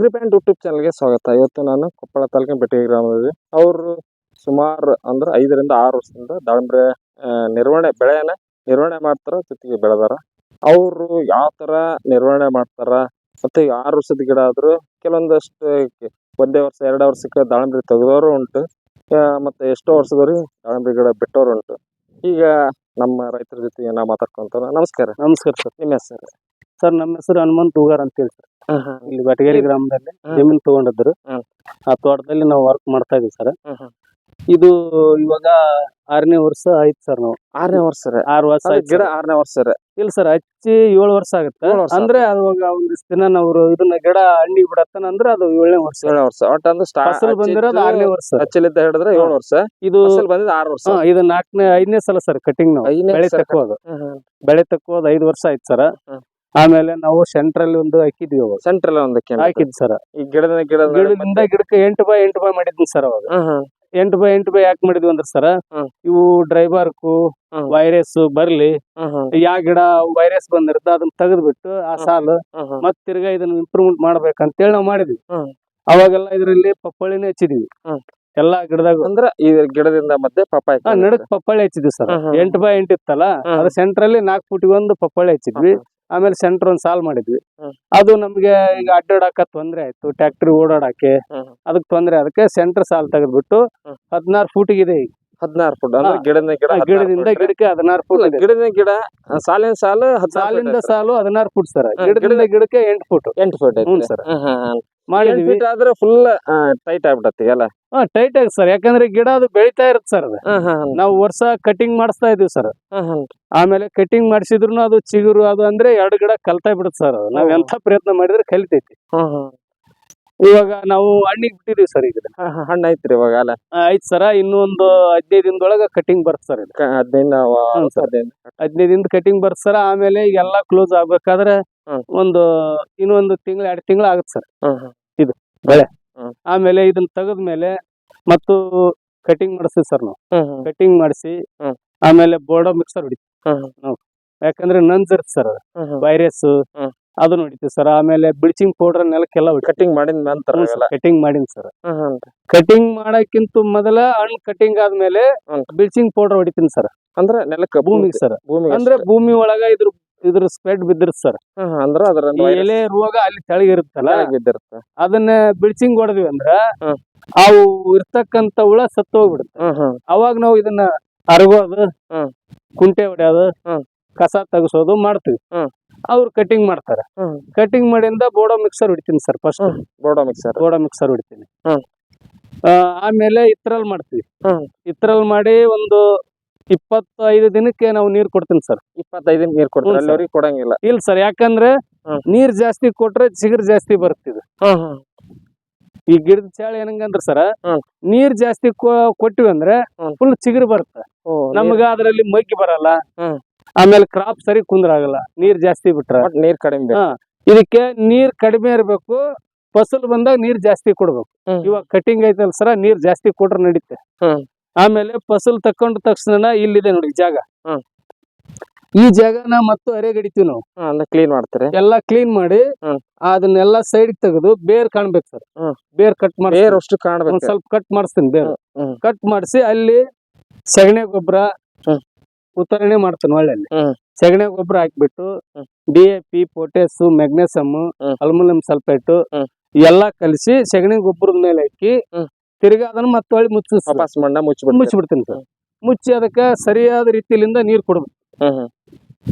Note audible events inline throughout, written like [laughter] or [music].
ಅಗ್ರಿಬ್ಯಾಂಡ್ YouTube ಚಾನಲ್ಗೆ ಸ್ವಾಗತ. ಇವತ್ತು ನಾನು ಕೊಪ್ಪಳ ತಾಲೂಕಿನ ಬೆಟ್ಟಿಗೆ ಗ್ರಾಮದಲ್ಲಿ ಅವರು ಸುಮಾರು ಅಂದ್ರೆ ಐದರಿಂದ ಆರು ವರ್ಷದಿಂದ ದಾಳಿಂಬೆ ನಿರ್ವಹಣೆ ಬೆಳೆಯನ್ನ ನಿರ್ವಹಣೆ ಮಾಡ್ತಾರ ಜೊತೆಗೆ ಬೆಳೆದಾರ. ಅವರು ಯಾವ ತರ ನಿರ್ವಹಣೆ ಮಾಡ್ತಾರ ಮತ್ತೆ ಆರು ವರ್ಷದ ಗಿಡ ಆದ್ರೂ ಕೆಲವೊಂದಷ್ಟು ಒಂದೇ ವರ್ಷ ಎರಡು ವರ್ಷಕ್ಕೆ ದಾಳಿಂಬೆ ತೆಗೆದವರು ಉಂಟು ಮತ್ತೆ ಎಷ್ಟೋ ವರ್ಷದವ್ರಿಗೆ ದಾಳಿಂಬೆ ಗಿಡ ಬಿಟ್ಟವರು ಉಂಟು. ಈಗ ನಮ್ಮ ರೈತರ ಜೊತೆಗೆ ನಾ ಮಾತಾಡ್ಕೊಂತ ನಮಸ್ಕಾರ. ನಮಸ್ಕಾರ ಸರ್. ನಿಮ್ಮ ಹೆಸರು? ಸರ್ ನಮ್ಮ ಹೆಸರು ಹನುಮಂತ್ ಹೂಗಾರ್ ಅಂತ ಹೇಳಿ ಸರ್. ಇಲ್ಲಿ ಬಟಗೇರಿ ಗ್ರಾಮದಲ್ಲಿ ಜಮೀನ್ ತಗೊಂಡಿದ್ರು. ಆ ತೋಟದಲ್ಲಿ ನಾವು ವರ್ಕ್ ಮಾಡ್ತಾ ಇದೀವಿ ಸರ್. ಇದು ಇವಾಗ ಆರನೇ ವರ್ಷ ಆಯ್ತು ಸರ್ ನಾವು. ಆರನೇ ವರ್ಷ ಸರ್. ಆರು ವರ್ಷ ಗಿಡ ಆರನೇ ವರ್ಷ ಇಲ್ಲ ಸರ್ ಹಚ್ಚಿ ಏಳು ವರ್ಷ ಆಗುತ್ತೆ. ಅಂದ್ರೆ ಅವಾಗ ಒಂದಿಷ್ಟು ದಿನ ನಾವು ಇದನ್ನ ಗಿಡ ಹಣ್ಣಿ ಬಿಡತ್ತನ ಅಂದ್ರೆ ಅದು ಏಳನೇ ವರ್ಷ. ಏಳನೇ ವರ್ಷ. ಒಟ್ಟ ಅಂದ್ರೆ ಫಸಲ್ ಬಂದಿರೋದು ಆರನೇ ವರ್ಷ. ಹಚ್ಚಲಿದ್ದ ಹೇಳಿದ್ರೆ ಏಳು ವರ್ಷ. ಇದು ಬಂದಿದ್ದು ಆರು ವರ್ಷ. ಇದು ನಾಲ್ಕನೇ ಐದನೇ ಸಲ ಸರ್ ಕಟಿಂಗ್ ನಾವು. ಬೆಳೆ ತಕ್ಕೋದು. ಬೆಳೆ ತಕ್ಕೋದು ಐದು ವರ್ಷ ಆಯ್ತು ಸರ್. ಆಮೇಲೆ ನಾವು ಸೆಂಟ್ರಲ್ಲಿ ಒಂದು ಹಾಕಿದ್ವಿ ಅವಾಗ. ಸೆಂಟ್ರಲ್ ಒಂದು. ಹಾಕಿದ್ ಸರ್. ಈ ಗಿಡದ ಗಿಡ ಗಿಡದಿಂದ ಗಿಡಕ್ಕೆ ಎಂಟು ಬೈ ಎಂಟು ಬೈ ಮಾಡಿದ್ವಿ ಸರ್ ಅವಾಗ. ಎಂಟು ಬೈ ಎಂಟು ಬೈ ಯಾಕೆ ಮಾಡಿದ್ವಿ ಅಂದ್ರೆ ಸರ್. ಇವು ಡ್ರೈಬರ್ಕು ಹ್ಮ್. ವೈರಸ್ ಬರ್ಲಿ ಯಾ ಗಿಡ ವೈರಸ್ ಬಂದಿರ್ತ ಅದನ್ನ ತೆಗೆದ್ಬಿಟ್ಟು ಆ. ಸಾಲು ಮತ್ ತಿರ್ಗಾ ಇದನ್ನ ಇಂಪ್ರೂವ್ಮೆಂಟ್ ಮಾಡ್ಬೇಕಂತೇಳಿ ನಾವು ಮಾಡಿದ್ವಿ. ಅವಾಗೆಲ್ಲ ಇದರಲ್ಲಿ ಪಪ್ಪಾಳಿನೇ ಹಚ್ಚಿದ್ವಿ. ಎಲ್ಲಾ ಗಿಡದಾಗ. ಅಂದ್ರ ಈ ಗಿಡದಿಂದ ಮತ್ತೆ ಪಪ್ಪಾಯ ನಡಕ್ ಪಪ್ಪಾಳಿ ಹಚ್ಚಿದ್ವಿ ಸರ್. ಎಂಟು ಬೈ ಎಂಟು ಇತ್ತಲ್ಲ. ಅದ್ರ ಸೆಂಟ್ರಲ್ಲಿ ನಾಲ್ಕು ಫುಟ್ಗೆ ಒಂದು ಪಪ್ಪಾಳಿ ಹಚ್ಚಿದ್ವಿ. ಆಮೇಲೆ ಸೆಂಟರ್ ಒಂದ್ ಸಾಲ್ ಮಾಡಿದ್ವಿ. ಅದು ನಮ್ಗೆ ಈಗ ಅಡ್ಡಾಡಕ ತೊಂದ್ರೆ ಆಯ್ತು. ಟ್ಯಾಕ್ಟ್ರಿ ಓಡಾಡಕ್ಕೆ. ಅದಕ್ಕೆ ತೊಂದ್ರೆ. ಅದಕ್ಕೆ ಸೆಂಟರ್ ಸಾಲ್ ತೆಗೆದ್ಬಿಟ್ಟು. ಹದಿನಾರು ಇದೆ ಈಗ. ಹದಿನಾರು ಫುಟ್ ಅಂದ್ರೆ. ಗಿಡದ ಗಿಡ ಗಿಡದಿಂದ ಗಿಡಕ್ಕೆ ಹದಿನಾರು ಫುಟ್ ಗಿಡದ ಗಿಡ ಸಾಲಿನ ಸಾಲು ಸಾಲಿಂದ ಸಾಲು ಹದಿನಾರು ಫುಟ್ ಸರ್. ಗಿಡದಿಂದ ಗಿಡಕ್ಕೆ ಎಂಟು ಫುಟ್ ಎಂಟು ಫುಟ್ ಸರ್. ಮಾಡಿದ್ವಿ. ಫೀಟ್ ಆದ್ರೆ ಫುಲ್ ಟೈಟ್ ಆಗ್ಬಿಡತ್ತೆ ಎಲ್ಲ. ಹಾ ಟೈಟ್ ಆಗಿ ಸರ್ ಯಾಕಂದ್ರೆ ಗಿಡ ಅದು ಬೆಳಿತಾ ಇರುತ್ತೆ ಸರ್ ಅದು. ನಾವು ವರ್ಷ ಕಟಿಂಗ್ ಮಾಡಿಸ್ತಾ ಇದೀವಿ ಸರ್ ಆಮೇಲೆ ಕಟಿಂಗ್ ಮಾಡಿಸಿದ್ರು ಅದು ಚಿಗುರು ಅದು ಅಂದ್ರೆ ಎರಡು ಗಿಡ ಕಲ್ತಾ ಬಿಡುತ್ತೆ ಸರ್ ನಾವ್ ಹ್ಮ್. ಎಂತ ಪ್ರಯತ್ನ ಮಾಡಿದ್ರೆ ಕಲಿತೈತಿ. ಇವಾಗ ನಾವು ಹಣ್ಣಿಗೆ ಬಿಟ್ಟಿದೀವಿ ಸರ್ ಈಗ. ಹಣ್ಣು ಐತ್ರಿ ಇವಾಗ ಅಲ್ಲ. ಐತ್ ಸರ. ಇನ್ನೊಂದು ಹದಿನೈದು ದಿನದೊಳಗ ಕಟಿಂಗ್ ಬರ್ತ ಸರ್ ಇದು. ಹದಿನೈದು. ಹದಿನೈದು ದಿನದ ಕಟಿಂಗ್ ಬರುತ್ತೆ ಸರ್. ಆಮೇಲೆ ಎಲ್ಲಾ ಕ್ಲೋಸ್ ಆಗ್ಬೇಕಾದ್ರೆ ಒಂದು ಇನ್ನೊಂದು ತಿಂಗಳು ಎರಡು ತಿಂಗಳು ಆಗುತ್ತೆ ಸರ್. ಇದು ಬೆಳೆ. ಆಮೇಲೆ ಇದನ್ನ ತೆಗೆದ್ಮೇಲೆ ಮತ್ತು ಕಟಿಂಗ್ ಮಾಡಿಸ್ತೀವಿ ಸರ್ ನಾವು. ಕಟಿಂಗ್ ಮಾಡಿಸಿ ಆಮೇಲೆ ಬೋರ್ಡ ಮಿಕ್ಸರ್ ಹೊಡಿತೀವಿ ಹ್ಮ್ ಯಾಕಂದ್ರೆ ನಂಜ್ ಇರುತ್ತೆ ಸರ್ ವೈರಸ್. ಅದನ್ನ ಹೊಡಿತೀವಿ ಸರ್. ಆಮೇಲೆ ಬ್ಲೀಚಿಂಗ್ ಪೌಡರ್ ನೆಲಕ್ಕೆಲ್ಲ ಕಟಿಂಗ್ ಮಾಡಿದ ನಂತರ ಕಟಿಂಗ್ ಮಾಡಿನ ಸರ್. ಕಟಿಂಗ್ ಮಾಡಕ್ಕಿಂತ ಮೊದಲ ಹಣ್ಣು ಕಟಿಂಗ್ ಆದ್ಮೇಲೆ. ಬ್ಲೀಚಿಂಗ್ ಪೌಡರ್ ಹೊಡಿತೀನಿ ಸರ್. ಅಂದ್ರೆ ನೆಲಕ್ಕೆ ಭೂಮಿಗೆ ಸರ್. ಅಂದ್ರೆ ಭೂಮಿ ಒಳಗ ಇದ್ರ ಇದ್ರ ಸ್ಪ್ರೆಡ್ ಬಿದ್ದಿರುತ್ತೆ ಸರ್. ಅಂದ್ರೆ ಅದರ ಎಲೆ ರೋಗ ಅಲ್ಲಿ ತೆಳಗಿರುತ್ತಲ್ಲ ಬಿದ್ದಿರುತ್ತೆ. ಅದನ್ನ ಬಿಳ್ಸಿಂಗ್ ಹೊಡೆದ್ವಿ ಅಂದ್ರ. ಅವು ಇರ್ತಕ್ಕಂತ ಹುಳ ಸತ್ತು ಹೋಗ್ಬಿಡುತ್ತೆ ಅವಾಗ ನಾವು ಇದನ್ನ ಅರಗೋದು. ಕುಂಟೆ ಹೊಡೆಯೋದು ಹ್ಮ್. ಕಸ ತಗಸೋದು ಮಾಡ್ತೀವಿ ಹ್ಮ್. ಅವ್ರು ಕಟಿಂಗ್ ಮಾಡ್ತಾರೆ ಹ್ಮ್. ಕಟಿಂಗ್ ಮಾಡಿಂದ ಬೋಡೋ ಮಿಕ್ಸರ್ ಹೊಡಿತೀನಿ ಸರ್ ಫಸ್ಟ್ ಹ್ಮ್. ಬೋಡೋ ಮಿಕ್ಸರ್ ಬೋಡೋ ಮಿಕ್ಸರ್ ಹೊಡಿತೀನಿ ಹ್ಮ್. ಆ, ಆಮೇಲೆ ಇತ್ರಲ್ ಮಾಡ್ತೀವಿ ಇತ್ರಲ್ ಮಾಡಿ ಒಂದು ಇಪ್ಪತ್ತೈದು ದಿನಕ್ಕೆ ನಾವು ನೀರ್ ಕೊಡ್ತೀನಿ ಸರ್ ಇಪ್ಪತ್ತೈದು ನೀರ್ ಕೊಡ್ತಾರೆ ಹ್ಮ್ ಕೊಡಂಗಿಲ್ಲ ಇಲ್ಲ ಸರ್ ಯಾಕಂದ್ರೆ ಹ್ಮ್. ನೀರ್ ಜಾಸ್ತಿ ಕೊಟ್ರೆ ಚಿಗುರು ಜಾಸ್ತಿ ಬರ್ತಿದೆ ಈ ಗಿಡದ ಚಾಳ ಏನಂಗಂದ್ರ ಸರ್ ಹ್ಮ್. ನೀರ್ ಜಾಸ್ತಿ ಕೊ- ಕೊಟ್ಟಿವಿ ಅಂದ್ರೆ ಹ್ಮ್. ಫುಲ್ ಚಿಗುರು ಬರುತ್ತೆ ಓ, ನಮಗ ಅದ್ರಲ್ಲಿ ಮಗ್ಗಿ ಬರಲ್ಲ ಹ್ಮ್. ಆಮೇಲೆ ಕ್ರಾಪ್ ಸರಿ ಕುಂದ್ರಾಗಲ್ಲ ನೀರ್ ಜಾಸ್ತಿ ಬಿಟ್ರೆ. ನೀರ್ ಕಡಿಮೆ. ಇದಕ್ಕೆ ನೀರ್ ಕಡಿಮೆ ಇರ್ಬೇಕು ಫಸಲ್ ಬಂದಾಗ ನೀರ್ ಜಾಸ್ತಿ ಕೊಡ್ಬೇಕು. ಇವಾಗ ಕಟಿಂಗ್ ಐತಲ್ ಸರ ನೀರ್ ಜಾಸ್ತಿ ಕೊಟ್ರೆ ನಡೀತೆ. ಆಮೇಲೆ ಫಸಲ್ ತಕೊಂಡ ತಕ್ಷಣ ಇಲ್ಲಿದೆ ನೋಡಿ ಜಾಗ. ಈ ಜಾಗನ ಮತ್ತು ಅರೆಗಡಿತೀವಿ ನಾವು. ಕ್ಲೀನ್ ಮಾಡ್ತಾರೆ. ಎಲ್ಲಾ ಕ್ಲೀನ್ ಮಾಡಿ. ಅದನ್ನೆಲ್ಲ ಸೈಡ್ ತೆಗೆದು ಬೇರ್ ಕಾಣ್ಬೇಕು ಸರ್ ಬೇರ್ ಕಟ್ ಮಾಡಿ ಅಷ್ಟು ಕಾಣ್ಬೇಕು. ಸ್ವಲ್ಪ ಕಟ್ ಮಾಡಿಸ್ತೀನಿ ಬೇರ್. ಕಟ್ ಮಾಡಿಸಿ ಅಲ್ಲಿ ಸಗಣಿ ಗೊಬ್ಬರ. ಉತ್ತರಣೆ ಮಾಡ್ತಾನೆ ಒಳ್ಳೆ ಹ್ಮ್. ಸಗಣಿ ಗೊಬ್ಬರ ಹಾಕ್ಬಿಟ್ಟು ಹ್ಮ್. D A P potash magnesium aluminium aluminium sulphate ಹ್ಮ್. ಎಲ್ಲಾ ಕಲಸಿ ಸೆಗಣಿ ಗೊಬ್ಬರದ ಮೇಲೆ ಹಾಕಿ ಹ್ಮ್. ತಿರ್ಗಾ ಅದನ್ನ ಮತ್ತೆ ಹೊಳ್ಳಿ ಮುಚ್ಚ ವಾಪಸ್ ಮಣ್ಣ ಮುಚ್ಚಿಬಿಡ್ತಾರೆ ಮುಚ್ಚಿಬಿಡ್ತೀನಿ ಸರ್ ಮುಚ್ಚಿ ಅದಕ್ಕೆ ಸರಿಯಾದ ರೀತಿಯಿಂದ ನೀರ್ ಕೊಡ್ಬೇಕು ಹ್ಮ್ ಹ್ಮ್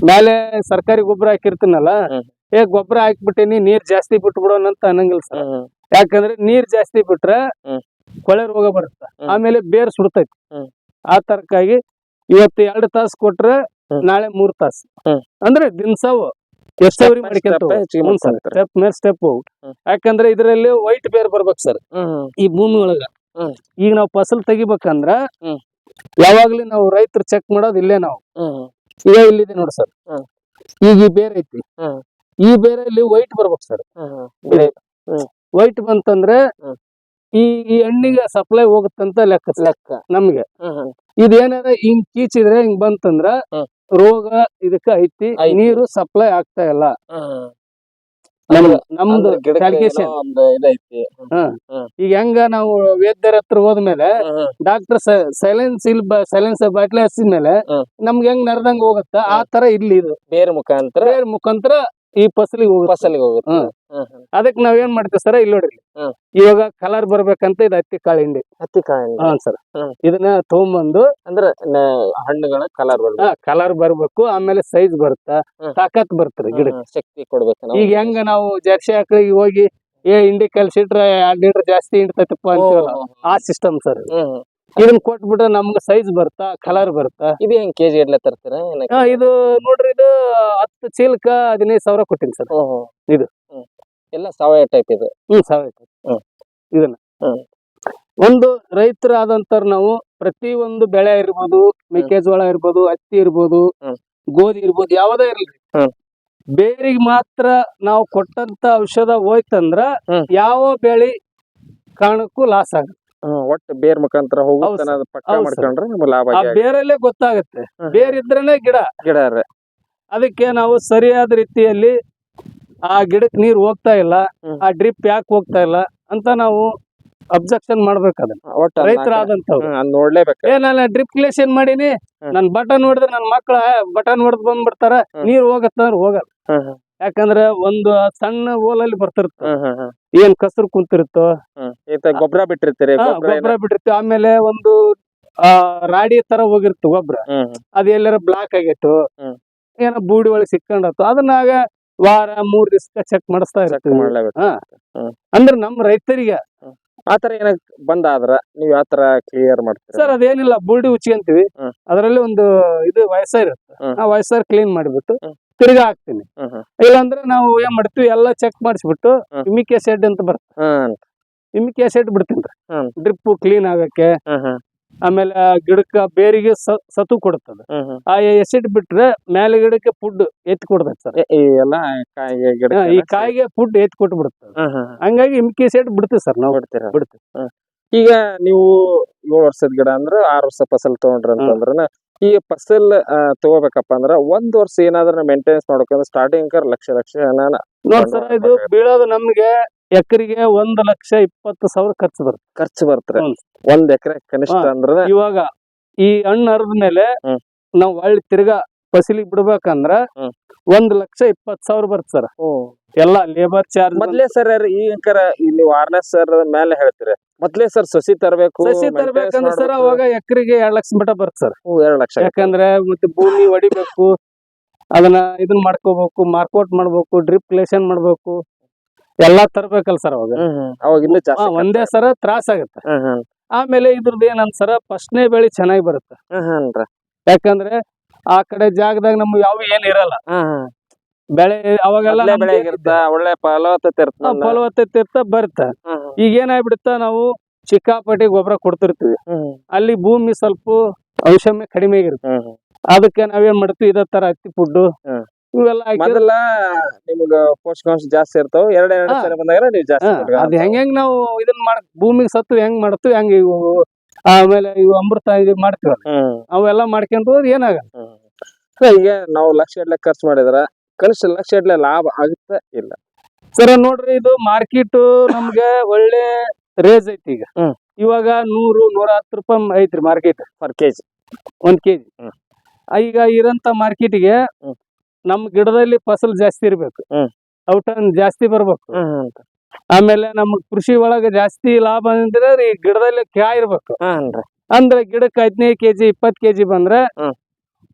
ಮೇಲೆ ಸರ್ಕಾರಿ ಗೊಬ್ಬರ ಹಾಕಿರ್ತೀನಲ್ಲ ಹ್ಮ್. ಏ ಗೊಬ್ಬರ ಹಾಕ್ಬಿಟ್ಟಿನಿ ನೀರ್ ಜಾಸ್ತಿ ಬಿಟ್ಬಿಡೋಣ ಅಂತ ಅನ್ನಂಗಿಲ್ಲ ಸರ್ ಹ್ಮ್ ಹ್ಮ್ ಯಾಕಂದ್ರೆ ನೀರ್ ಜಾಸ್ತಿ ಬಿಟ್ರೆ ಹ್ಮ್. ಕೊಳೆ ರೋಗ ಬರುತ್ತೆ ಹ್ಮ್. ಆಮೇಲೆ ಬೇರ್ ಸುಡ್ತೈತಿ ಹ್ಮ್. ಆ ತರಕಾಗಿ ಇವತ್ತು ಎರಡು ತಾಸು ಕೊಟ್ರೆ ನಾಳೆ ಮೂರ್ ತಾಸು. ಅಂದ್ರೆ ದಿನಸವು ಎಷ್ಟವ್ರಿ ಮಾಡ್ಕೊಂತ. ಸ್ಟೆಪ್ ಮೇಲೆ ಸ್ಟೆಪ್. ಯಾಕಂದ್ರೆ ಇದರಲ್ಲಿ ವೈಟ್ ಬೇರ್ ಬರ್ಬೇಕು ಸರ್. ಈ ಭೂಮಿ ಒಳಗ. ಈಗ ನಾವು ಫಸಲ್ ತೆಗಿಬೇಕಂದ್ರ ಯಾವಾಗ್ಲಿ ನಾವು ರೈತರು ಚೆಕ್ ಮಾಡೋದು ಇಲ್ಲೇ ನಾವು. ಈಗ ಇಲ್ಲಿದೆ ನೋಡಿ ಸರ್. ಈಗ ಈ ಬೇರೆ ಐತಿ. ಈ ಬೇರೆ ಇಲ್ಲಿ ವೈಟ್ ಬರ್ಬೇಕು ಸರ್. ವೈಟ್ ಬಂತಂದ್ರೆ. ಈ ಈ ಹಣ್ಣಿಗೆ ಸಪ್ಲೈ ಹೋಗುತ್ತಂತ ಲೆಕ್ಕ. ಲೆಕ್ಕ. ನಮ್ಗೆ. ಇದೇನಾರ ಹಿಂಗ್ ಕೀಚಿದ್ರೆ ಹಿಂಗ್ ಬಂತಂದ್ರ ರೋಗ ಇದಕ್ಕ ಐತಿ. ನೀರು ಸಪ್ಲೈ ಆಗ್ತಾ ಇಲ್ಲ. ನಮ್ದು ಕ್ಯಾಲ್ಕುಲೇಷನ್ ಈಗ ಹೆಂಗ ನಾವು ವೈದ್ಯರ ಹತ್ರ ಹೋದ್ಮೇಲೆ ಡಾಕ್ಟರ್ ಸೈಲೆನ್ಸ್ ಇಲ್ ಸೈಲೆನ್ಸ್ ಬಾಟ್ಲಿ ಹಚ್ಚಿದ್ಮೇಲೆ. ನಮ್ಗೆ ಹೆಂಗ್ ನಡ್ದಂಗ್ ಹೋಗುತ್ತ? ಆ ತರ ಇಲ್ಲಿ ಇದು. ಬೇರೆ ಮುಖಾಂತರ ಬೇರೆ ಮುಖಾಂತರ ಈ ಫಸಲಿಗೆ ಹೋಗುತ್ತೆ ಫಸಲಿಗೆ ಹೋಗುತ್ತೆ ಹ್ಮ್. ಅದಕ್ಕೆ ನಾವ್ ಏನ್ ಮಾಡ್ತೀವಿ ಸರ್ ಇಲ್ಲಿ ನೋಡ್ರಿ ಹ್ಮ್. ಇವಾಗ ಕಲರ್ ಬರ್ಬೇಕಂತ ಇದು ಹತ್ತಿ ಕಾಳು ಹಿಂಡಿ ಹತ್ತಿ ಕಾಳು ಹಾ ಸರ್ ಹ್ಮ್. ಇದನ್ನ ತಗೊಂಬಂದು ಅಂದ್ರೆ ನ- ಹಣ್ಣುಗಳ ಕಲರ್ ಬರ್ಬೇಕು ಕಲರ್ ಬರ್ಬೇಕು ಆಮೇಲೆ ಸೈಜ್ ಬರುತ್ತ ಹ್ಮ್. ತಾಕತ್ ಬರ್ತದೆ ಗಿಡ ಹ್ಮ್, ಶಕ್ತಿ ಕೊಡ್ಬೇಕು ನಾವು. ಈಗ ಹೆಂಗ ನಾವು ಜರ್ಸಿ ಆಕಳಿಗೆ ಹೋಗಿ ಏ ಹಿಂಡಿ ಕಲ್ಸಿಟ್ರೆ ಎರಡು ಲೀಟರ್ ಜಾಸ್ತಿ ಹಿಂಡ್ತೈತಪ್ಪ ಅಂತ ಅಂತೀವಲ್ಲ ಆ ಸಿಸ್ಟಮ್ ಸರ್ ಹ್ಮ್. ಇದನ್ನ ಕೊಟ್ಬಿಟ್ರೆ ನಮ್ಗೆ ಸೈಜ್ ಬರ್ತಾ ಕಲರ್ ಬರ್ತಾ ಇದು ಹೆಂಗ್ ಕೆಜಿ ಜಿ ತರ್ತೀರಾ? ಇದು ನೋಡ್ರಿ ಇದು ಹತ್ತು ಚೀಲಕ ಹದಿನೈದು ಸಾವಿರ ಕೊಟ್ಟಿನಿ ಸರ್. ಇದು. ಎಲ್ಲ ಸಾವಯವ ಟೈಪ್ ಇದು. ಹ್ಮ್ ಸಾವಯವ ಟೈಪ್ ಇದನ್ನ. ಒಂದು ರೈತರ ಆದಂತರ್ ನಾವು ಪ್ರತಿ ಒಂದು ಬೆಳೆ ಇರ್ಬೋದು ಮೆಕ್ಕೆಜೋಳ ಇರ್ಬೋದು ಹತ್ತಿ ಇರ್ಬೋದು. ಗೋಧಿ ಇರ್ಬೋದು ಯಾವ್ದೇ ಇರ್ಲಿ. ಬೇರಿಗೆ ಮಾತ್ರ ನಾವು ಕೊಟ್ಟಂತ ಔಷಧ ಹೋಯ್ತಂದ್ರ ಯಾವ ಬೆಳೆ ಕಾರಣಕ್ಕೂ ಲಾಸ್ ಆಗುತ್ತೆ ಒಟ್ಟು ಬೇರ್ ಮುಖಾಂತರ ಹೋಗುತ್ತೆ ಹೌದ್ ಸರ್. ಅನ್ನೋದು ಪಕ್ಕ ಹೌದ್ ಸರ್. ಮಾಡ್ಕೊಂಡ್ರೆ ನಮ್ಗೆ ಲಾಭ ಆ ಆಗೇ ಬೇರಲ್ಲೇ ಗೊತ್ತಾಗುತ್ತೆ ಹ್ಮ್. ಬೇರ್ ಇದ್ರೇನೆ ಗಿಡ ಗಿಡ ರೀ. ಅದಕ್ಕೆ ನಾವು ಸರಿಯಾದ ರೀತಿಯಲ್ಲಿ ಆ ಗಿಡಕ್ಕೆ ನೀರ್ ಹೋಗ್ತಾ ಇಲ್ಲ ಹ್ಮ್. ಆ ಡ್ರಿಪ್ ಯಾಕೆ ಹೋಗ್ತಾ ಇಲ್ಲ ಅಂತ ನಾವು ಅಬ್ಜೆಕ್ಷನ್ ಮಾಡ್ಬೇಕು ಅದನ್ನ ಒಟ್ಟು ರೈತರಾದಂತವ್ರು ಹ್ಮ್, ಅದ್ ನೋಡ್ಲೇಬೇಕು ಏ ನಾನು ಡ್ರಿಪ್ ಕ್ಲೇಷನ್ ಮಾಡೀನಿ ಹ್ಮ್. ನನ್ ಬಟನ್ ಹೊಡೆದ್ರೆ ನನ್ ಮಕ್ಳ ಬಟನ್ ಹೊಡೆದ್ ಬಂದ್ಬಿಡ್ತಾರ ಹ್ಮ್. ನೀರ್ ಹೋಗತ್ತ ಹೋಗಲ್ಲ ಹ್ಮ್, ಹ್ಮ್, ಯಾಕಂದ್ರೆ ಒಂದು ಸಣ್ಣ ಓಲಲ್ಲಿ ಬರ್ತಿರ್ತ ಹ್ಮ್, ಹ್ಮ್, ಹ್ಮ್, ಏನ್ ಕಸರು ಕುಂತಿರುತ್ತೋ? ಗೊಬ್ಬರ ಬಿಟ್ಟಿರ್ತೀರಿ ಗೊಬ್ಬರ ಬಿಟ್ಟಿರ್ತೀವಿ. ಆಮೇಲೆ ಒಂದು ಆ ರಾಡಿ ತರ ಹೋಗಿರ್ತು ಗೊಬ್ಬರ ಅದು ಎಲ್ಲಾರ ಬ್ಲಾಕ್ ಆಗಿತ್ತು. ಏನೋ ಬೂಡಿ ಒಳಗೆ ಸಿಕ್ಕಂಡತ್ತು. ಅದನ್ನಾಗ ವಾರ ಮೂರ್ ದಿವಸ ಚೆಕ್ ಮಾಡಿಸ್ತಾ ಇರ್ತೀವಿ. ಅಂದ್ರೆ ನಮ್ ರೈತರಿಗೆ ಆತರ ಏನ ಬಂದಾದ್ರ ನೀವ್ ಆತರ ತರ ಕ್ಲಿಯರ್ ಮಾಡ್ತೀರಾ? ಸರ್ ಅದೇನಿಲ್ಲ ಬುಲ್ಡಿ ಉಚ್ಚಿ ಅಂತೀವಿ ಅದರಲ್ಲಿ ಒಂದು ಇದು ವಯಸ್ಸಾರ್ ಇರುತ್ತೆ. ಆ ವಯಸ್ಸಾರ್ ಕ್ಲೀನ್ ಮಾಡಿಬಿಟ್ಟು. ತಿರ್ಗಾ ಹಾಕ್ತೀನಿ. ಇಲ್ಲಾಂದ್ರೆ ನಾವು ಏನ್ ಮಾಡ್ತೀವಿ ಎಲ್ಲ ಚೆಕ್ ಮಾಡಿಸ್ಬಿಟ್ಟು. ಇಮಿಕ್ ಎಸೆಡ್ ಅಂತ ಬರ್ತದೆ ಇಮಿಕ್ ಎಸೆಡ್ ಬಿಡ್ತೀನಿ. ಡ್ರಿಪ್ ಕ್ಲೀನ್ ಆಗಕ್ಕೆ ಆಮೇಲೆ ಆ ಗಿಡಕ್ಕ ಬೇರಿಗೆ ಸತು ಹ್ಮ್. ಆ ಎಸಿಡ್ ಬಿಟ್ರೆ ಮೇಲೆ ಗಿಡಕ್ಕೆ ಫುಡ್ ಎತ್ತಿ ಕೊಡ್ತದೆ ಸರ್. ಈ ಕಾಯಿಗೆ ಗಿಡ ಈ ಕಾಯಿಗೆ ಫುಡ್ ಎತ್ತಿ ಕೊಟ್ಟು. ಹಂಗಾಗಿ ಇಮ್ಕಿ ಆಸಿಡ್ ಬಿಡ್ತೀವಿ ಸರ್ ನಾವು. ಬಿಡ್ತೀರಾ? ಬಿಡ್ತೀವಿ. ಈಗ ನೀವು ಏಳು ವರ್ಷದ ಗಿಡ ಅಂದ್ರೆ ಆರು ವರ್ಷ ಫಸಲ್ ತಗೊಂಡ್ರಿ ಅಂತಂದ್ರ ಈ ಫಸಲ್ ತಗೋಬೇಕಪ್ಪ ಅಂದ್ರ ಒಂದ್ ವರ್ಷ ಏನಾದ್ರೂ ಮೇಂಟೆನೆನ್ಸ್ ಮಾಡ್ಬೇಕಂದ್ರೆ ಸ್ಟಾರ್ಟಿಂಗ್ ಕರ್ ಲಕ್ಷ ಲಕ್ಷ ಏನಾನ ನೋಡಿ ಸರ್ ಇದು ಬೀಳೋದು ನಮ್ಗೆ ಎಕರೆಗೆ ಒಂದ್ ಲಕ್ಷ ಇಪ್ಪತ್ತು ಸಾವಿರ ಖರ್ಚು ಬರುತ್ತೆ ಖರ್ಚು ಬರ್ತಾರೆ ಹ್ಮ್. ಒಂದ್ ಎಕರೆ ಕನಿಷ್ಠ ಅಂದ್ರೆ ಅಂದ್ರ ಇವಾಗ ಈ ಹಣ್ಣು ಹರಿದ ಮೇಲೆ ಹ್ಮ್. ನಾವ್ ಒಳ್ಳೆ ತಿರ್ಗಾ ಫಸಲಿಗೆ ಬಿಡ್ಬೇಕಂದ್ರ. ಒಂದ್ ಲಕ್ಷ ಇಪ್ಪತ್ ಸಾವಿರ ಬರ್ತ ಸರ್. ಎಲ್ಲ ಲೇಬರ್ ಚಾರ್ಜ್ ಮೊದ್ಲೇ ಸರ್ ಈ ಅಂಕರ ಇಲ್ಲಿ ನೀವು ಆರನೇ ಸರ್ ಮೇಲೆ ಹೇಳ್ತೀರಿ. ಮೊದ್ಲೇ ಸರ್ ಸಸಿ ತರಬೇಕು ಸಸಿ ತರಬೇಕಂದ್ರೆ ಸರ್ ಅವಾಗ ಎಕರೆಗೆ ಎರಡ್ ಲಕ್ಷ ಮಟ ಬರ್ತ ಸರ್. ಎರಡ್ ಲಕ್ಷ. ಯಾಕಂದ್ರೆ ಮತ್ತೆ ಭೂಮಿ ಹೊಡಿಬೇಕು ಅದನ್ನ ಇದನ್ನ ಮಾಡ್ಕೋಬೇಕು ಮಾರ್ಕೌಟ್ ಮಾಡ್ಬೇಕು ಡ್ರಿಪ್ ಕ್ಲೇಷನ್ ಮಾಡ್ಬೇಕು ಎಲ್ಲಾ ತರ್ಬೇಕಲ್ಲ ಸರ್ ಅವಾಗ. ಅವಾಗ ಇನ್ನೂ ಜಾಸ್ತಿ ಒಂದೇ ಸರ ತ್ರಾಸ ಆಗುತ್ತೆ. ಆಮೇಲೆ ಇದ್ರದ್ದು ಏನಂತ ಸರ ಫಸ್ಟ್ನೇ ಬೆಳೆ ಚೆನ್ನಾಗಿ ಬರುತ್ತೆ. ಯಾಕಂದ್ರೆ ಆ ಕಡೆ ಜಾಗದಾಗ ನಮ್ಗೆ ಯಾವ ಏನ್ ಇರಲ್ಲ. ಬೆಳೆ ಅವಾಗೆಲ್ಲ ಬೆಳೆ ಆಗಿರ್ತ ಒಳ್ಳೆ ಫಲವತ್ತತೆ ಇರ್ತ ಫಲವತ್ತತೆ ಇರ್ತ ಬರುತ್ತೆ ಹ್ಮ್ ಈಗ ಏನಾಗ್ಬಿಡುತ್ತ ನಾವು ಚಿಕ್ಕಾಪಟ್ಟಿ ಗೊಬ್ಬರ ಕೊಡ್ತಿರ್ತೀವಿ. ಅಲ್ಲಿ ಭೂಮಿ ಸ್ವಲ್ಪ ಅಂಶಮೆ ಕಡಿಮೆ ಆಗಿರುತ್ತೆ. ಅದಕ್ಕೆ ನಾವೇನ್ ಮಾಡ್ತೀವಿ? ಇದೇ ತರ ಹತ್ತಿ ಫುಡ್. ಇವೆಲ್ಲ ಮೊದಲ ನಿಮ್ಗ ಪೋಷಕಾಂಶ ಜಾಸ್ತಿ ಇರ್ತಾವ. ಎರಡ್ ಎರಡ್. ಸಲ ಬಂದಾಗ ನೀವು ಜಾಸ್ತಿ ಅದ್ ಹೆಂಗ್ ಹೆಂಗ್ ನಾವು ಇದನ್ನ ಮಾಡ ಭೂಮಿಗೆ ಸತ್ತು ಹೆಂಗ್ ಮಾಡ್ತೀವಿ? ಹೆಂಗ್ ಇವು ಆಮೇಲೆ ಇವು ಅಮೃತ ಇದು ಮಾಡ್ತೀವಲ್ಲ ಹ್ಮ್. ಅವೆಲ್ಲ ಮಾಡ್ಕೊಂತ ಹೋದ್ರೆ ಏನಾಗಲ್ಲ. ಹ್ಮ್. ಈಗ ನಾವು ಲಕ್ಷ ಗಟ್ಲೆ ಖರ್ಚು ಮಾಡಿದ್ರ ಕನಿಷ್ಠ ಲಕ್ಷ ಗಟ್ಲೆ ಲಾಭ ಆಗುತ್ತ ಇಲ್ಲ? ಸರ ನೋಡ್ರಿ ಇದು ಮಾರ್ಕೆಟ್ ನಮ್ಗೆ ಒಳ್ಳೆ ರೇಜ್ ಐತಿ ಈಗ. ಹ್ಮ್. ಇವಾಗ ನೂರು ನೂರ ಹತ್ತು ರೂಪಾಯಿ ಐತ್ರಿ ಮಾರ್ಕೆಟ್ ಪರ್ ಕೆಜಿ ಒಂದ್ ಕೆಜಿ ಹ್ಮ್. ಈಗ ಇರಂತ ಮಾರ್ಕೆಟ್ಗೆ ಹ್ಮ್. ನಮ್ ಗಿಡದಲ್ಲಿ ಫಸಲ್ ಜಾಸ್ತಿ ಇರ್ಬೇಕು. ಔಟ್ ಔಟನ್ ಜಾಸ್ತಿ ಬರ್ಬೇಕು. ಆಮೇಲೆ ನಮ್ ಕೃಷಿ ಒಳಗ ಜಾಸ್ತಿ ಲಾಭ ಅಂದ್ರೆ ಈ ಗಿಡದಲ್ಲಿ ಕ್ಯಾ ಇರ್ಬೇಕು. ಅಂದ್ರೆ ಗಿಡಕ್ಕೆ ಹದಿನೈದು ಕೆಜಿ ಇಪ್ಪತ್ ಕೆಜಿ ಬಂದ್ರೆ ಹ್ಮ್.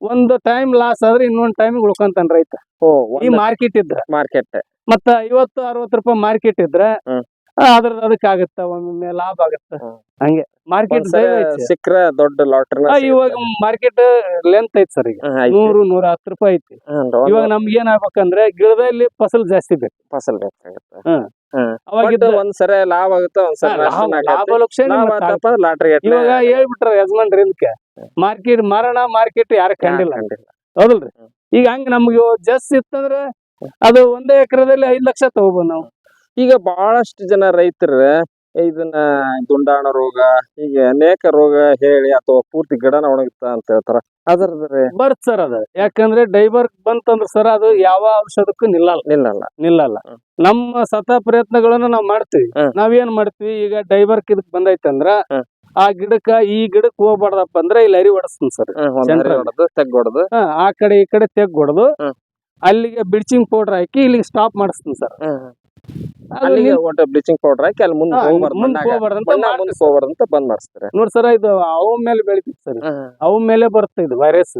ಒಂದು ಟೈಮ್ ಲಾಸ್ ಆದ್ರೆ ಇನ್ನೊಂದ್ ಟೈಮ್ ಉಳ್ಕೊಂತಾನ ರೈತ. ಓ ಈ ಮಾರ್ಕೆಟ್ ಇದ್ರೆ. ಮಾರ್ಕೆಟ್ ಮತ್ತ ಐವತ್ತು ಅರವತ್ತು ರೂಪಾಯಿ ಮಾರ್ಕೆಟ್ ಇದ್ರೆ ಹ್ಮ್. ಅದ್ರದ್ದು ಅದಕ್ಕೆ ಆಗತ್ತ ಒಮ್ಮೊಮ್ಮೆ ಲಾಭ ಆಗತ್ತ. ಹ್ಮ್. ಹಂಗೆ. ಮಾರ್ಕೆಟ್ ಸಿಕ್ಕ್ರ ದೊಡ್ಡ ಲಾಟ್ರಿ ಇವಾಗ ಮಾರ್ಕೆಟ್ ಲೆಂತ್ ಐತಿ ಸರ್ ಈಗ. ನೂರು ನೂರ ಹತ್ತು ರೂಪಾಯಿ ಐತಿ. ಇವಾಗ ನಮ್ಗೆ ಏನ್ ಆಗ್ಬೇಕಂದ್ರೆ ಗಿಡದಲ್ಲಿ ಫಸಲ್ ಜಾಸ್ತಿ ಬೇಕು. ಫಸಲ್ ಬೇಕಾಗತ್ತೆ. ಹ್ಮ್. ಅವಾಗ ಒಂದ್ ಸರಿ ಲಾಭ ಆಗುತ್ತೆ ಒಂದ್ ಸರಿ ಲಾಟ್ರಿ ಇವಾಗ ಹೇಳ್ಬಿಟ್ರ ಯಜಮಾನ್ರಿ ಇದಕ್ಕೆ ಮಾರ್ಕೆಟ್ ಮಾರಣ ಮಾರ್ಕೆಟ್ ಯಾರು ಕಂಡಿಲ್ಲ. ಹೌದಲ್ರಿ? ಈಗ ಹಂಗ ನಮ್ಗೆ ಜಸ್ ಇತ್ತಂದ್ರ ಅದು ಒಂದೇ ಎಕರೆದಲ್ಲಿ ಐದ್ ಲಕ್ಷ ತಗೋಬಹುದು ನಾವು. ಈಗ ಬಹಳಷ್ಟು ಜನ ರೈತರ ಇದನ್ನ ದುಂಡಾಣ ರೋಗ ಹೀಗೆ ಅನೇಕ ರೋಗ ಹೇಳಿ ಅಥವಾ ಪೂರ್ತಿ ಗಿಡನ ಒಣಗುತ್ತಾ ಅಂತ ಹೇಳ್ತಾರ. ಅದ್ರದ್ರಿ ಬರ್ತ್ ಸರ್ ಅದ. ಯಾಕಂದ್ರೆ ಡೈವರ್ ಬಂತಂದ್ರ ಸರ್ ಅದು ಯಾವ ಔಷಧಕ್ಕೂ ನಿಲ್ಲಲ್ಲ. ನಿಲ್ಲಲ್ಲ. ನಿಲ್ಲಲ್ಲ. ನಮ್ಮ ಸತ ಪ್ರಯತ್ನಗಳನ್ನ ನಾವ್ ಮಾಡ್ತೀವಿ. ನಾವ್ ನಾವೇನ್ ಮಾಡ್ತೀವಿ? ಈಗ ಡೈವರ್ ಇದಕ್ ಬಂದೈತಂದ್ರ. ಆ ಗಿಡಕ್ಕ ಈ ಗಿಡಕ್ ಹೋಗ್ಬಾರ್ದಪ್ಪ ಅಂದ್ರೆ ಇಲ್ಲಿ ಅರಿ ಹೊಡಸ್ತೀನಿ ಸರ್. ಹ್ಮ್, ಒಂದ್ Center ಹರಿ ಅಲ್ಲಿ. ಹೊಡ್ದು ತೆಗ್ ಹೊಡ್ದು. ಆ ಕಡೆ ಈ ಕಡೆ ತೆಗ್ ಹೊಡೆದು ಅಲ್ಲಿಗೆ ಬ್ಲೀಚಿಂಗ್ ಪೌಡರ್ ಹಾಕಿ ಇಲ್ಲಿಗೆ ಸ್ಟಾಪ್ ಮಾಡಿಸ್ತೀನಿ ಸರ್. ಅಲ್ಲಿಗೆ ಒಟ್ಟು ಬ್ಲೀಚಿಂಗ್ ಪೌಡರ್ ಹಾಕಿ ಅಲ್ಲಿ ಮುಂದೆ ಹೋಗ್ಬಾರ್ದು ಮುಂದ್ ಮಣ್ಣಾಗ. ಹೋಗ್ಬಾರ್ದು ಅಂತ ಮಣ್ಣ ಮುಂದೆ sir. ಹೋಗ್ಬಾರ್ದು ಅಂತ ಬಂದ್ ಮಾಡಿಸ್ತಾರೆ ನೋಡ್ ಸರ್ ಇದು ಅವ ಮೇಲೆ ಬೆಳಿತೈತಿ ಸರ್ ಅವ ಮೇಲೆ ಬರುತ್ತೆ ಇದು ವೈರಸ್